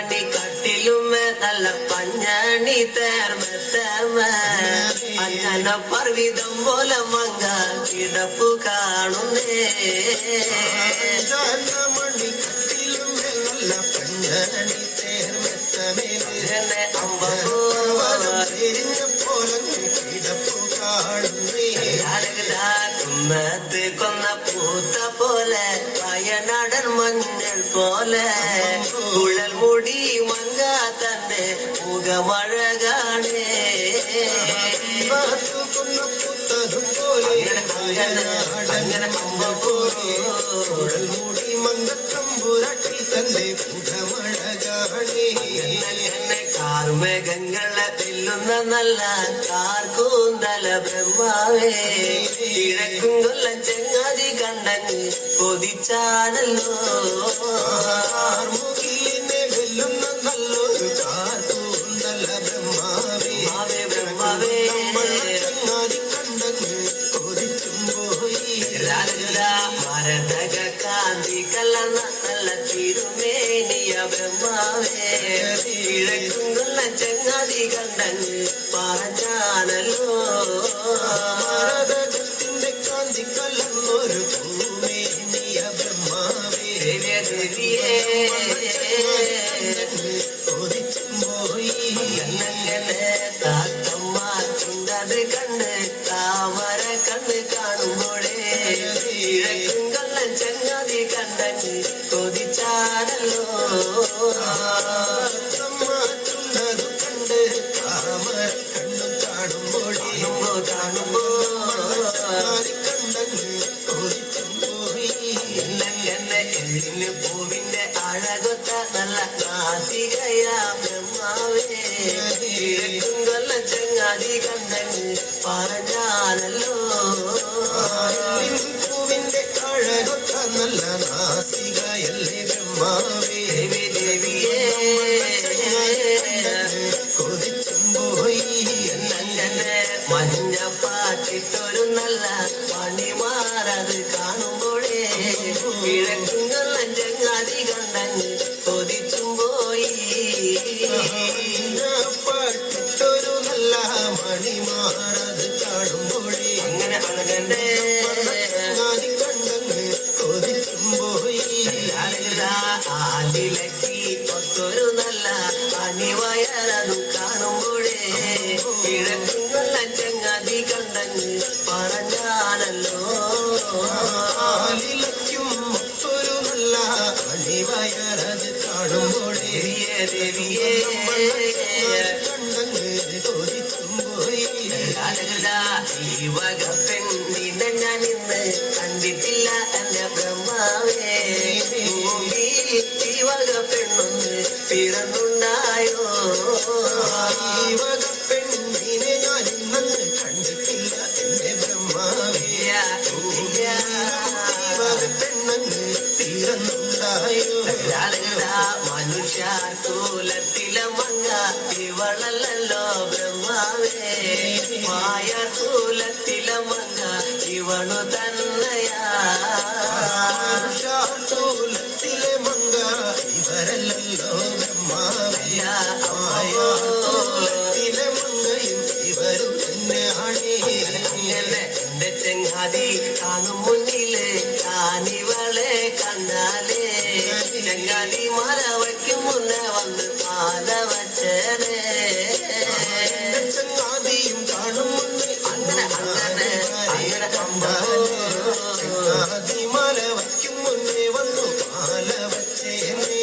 മണിക്കട്ടിലുമേ നല്ല പഞ്ഞാണി തേർമ അങ്ങനെ പർവിതം പോലെ മങ്ക കിടപ്പു കാണുന്നേ നല്ല പഞ്ഞണി തേർമെത്തമേലെ എന്നെ അമ്പോ കുന്നത്ത് കൊന്ന പൂത്ത പോലെ വയനാടൻ മഞ്ഞൾ പോലെ കുഴൽ മുടി മങ്ക തന്റെ മുഖമഴകാണേ കാത്തുകൊന്ന പുത്തതും പോലെ അങ്ങനെ അമ്പോ കുഴൽ മൂടി മന്ദത്തമ്പുരട്ടി തന്റെ മുഖമഴകാണേ എന്നെ കാർമേഘങ്ങളെ വെല്ലുന്ന നല്ല കാർക്കൂന്തല ബ്രഹ്മാവേ. കിഴക്കും കൊല്ല ചെങ്ങാതി കണ്ടങ്ങ് കൊതിച്ചാണല്ലോ. കണ്ടങ്ങ് പറഞ്ഞാണല്ലോ ഭാരതത്തിന്റെ കാന്തി കലർന്നൊരു ഭൂമേനിയ ബ്രഹ്മാവേ. ദേവിയേ കൊതിച്ചും പോയി മാറ്റുന്നത് താത്തമ്മ ചങ്ങാതി കണ്ടങ്ങ് പറഞ്ഞാണല്ലോ പൂവിന്റെ അഴകൊത്ത നല്ല നാസികയല്ലേ Chile. തീർന്നുണ്ടായോ മനുഷ്യർ കൂലത്തിലെ മങ്ങ ഇവളല്ലോ ബ്രഹ്മാവേ. മായ കൂലത്തിലെ മങ്ങ തന്നയാ. ഷാട്ടൂലത്തിലെ മങ്ക ഇവരല്ലോ ബ്രഹ്മാവേ ആയോലത്തിലെ മങ്കയും ഇവരും തന്നെയാണേ. എന്റെ ചെങ്ങാതി കാണും മുന്നിലെ. കണ്ടാലേ ചെങ്ങാതി മല വയ്ക്കും മുന്നേ വന്ന് മാല വച്ചേനേ ചങ്ങാതിയും കാണും മുന്നേ അങ്ങനെ അങ്ങനെ അങ്ങനെ ചങ്ങാതി മാല വയ്ക്കും മുന്നേ വന്നു മാല വച്ചേനേ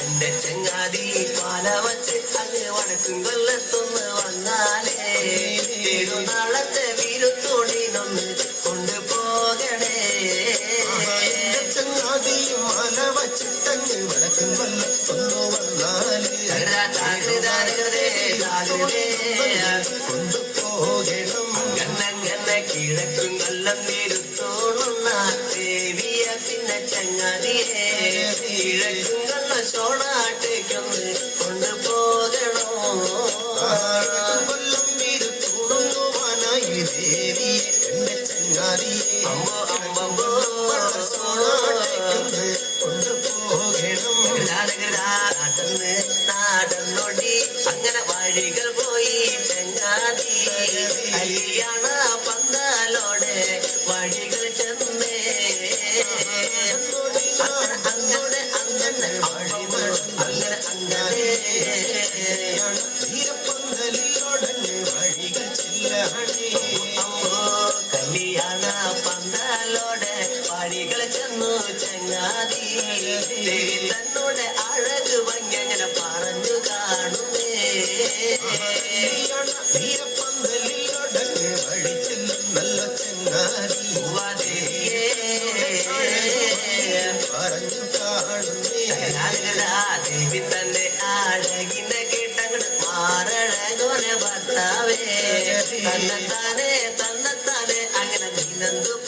എന്റെ ചെങ്ങാതി മാല വച്ച് അങ്ങ് വടക്കും കൊല്ലത്തുനിന്ന് വന്നാലേ നാളത്തെ ചങ്ങാതിയെ കിഴക്കും കൊല്ല ചോണാട്ടേക്കൊന്ന് കൊണ്ടുപോകണോ കൊല്ലം വീര് തുണങ്ങുവാനായി ദേവിയെ എന്റെ ചങ്ങാതിയെ അമ്പോ അമ്പമ്പോ സോണാട്ടേക്കൊന്ന് കൊണ്ടുപോകണം പരാതി തന്നോട് അഴക് ഭംഗിങ്ങനെ പറഞ്ഞു കാണുന്നേ പന്തലിലൊടങ്ങ് വഴിച്ചെല്ലും നല്ല ചങ്ങാതി പറഞ്ഞു കാണുന്നേ ദേവി തന്റെ അഴകിനെ കേട്ടങ്ങട് മാറഴകോനെ ഭർത്താവേ തന്നത്താനെ തന്നത്താനെ അങ്ങനെ നിന്നെന്തു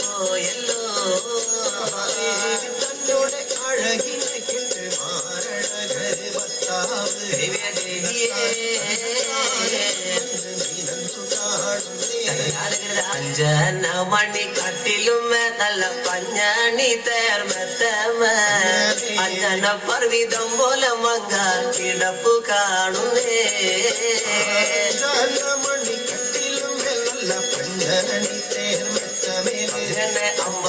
കട്ടിലും നല്ല പഞ്ഞാണി തേർമത്തമ അഞ്ചന പർവിതം പോലെ മങ്ക കിടപ്പു കാണുന്നേ. മണി കട്ടിലും നല്ല പഞ്ഞണി തേർമെത്തമേലെ അങ്ങനെ അമ്മ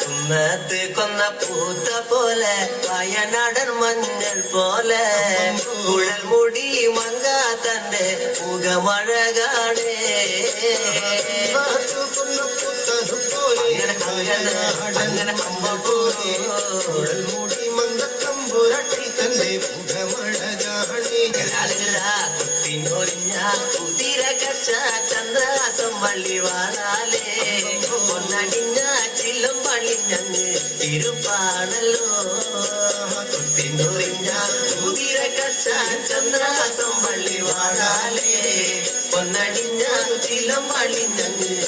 കുന്നത്ത് കൊന്ന പൂത്ത പോലെ വയനാടൻ മഞ്ഞൾ പോലെ. കുഴൽ മുടി മങ്ക തന്റെ പോലെ അങ്ങനെ അമ്മ പോലെ മൂടി മന്ദത്തമ്പുരട്ടി തന്റെ മുഖമഴകാണേ കുത്തിനൊരിഞ്ഞ കുതിര കച്ച ചന്ദ്രാസം വള്ളി വാളാലേ പൊന്നടിഞ്ഞ ചില്ലും പള്ളിഞ്ഞങ്ങ് തിരുപ്പാണല്ലോ. കുത്തിനൊരിഞ്ഞ കുതിര കച്ച ചന്ദ്രാസം വള്ളി அழிந்தது.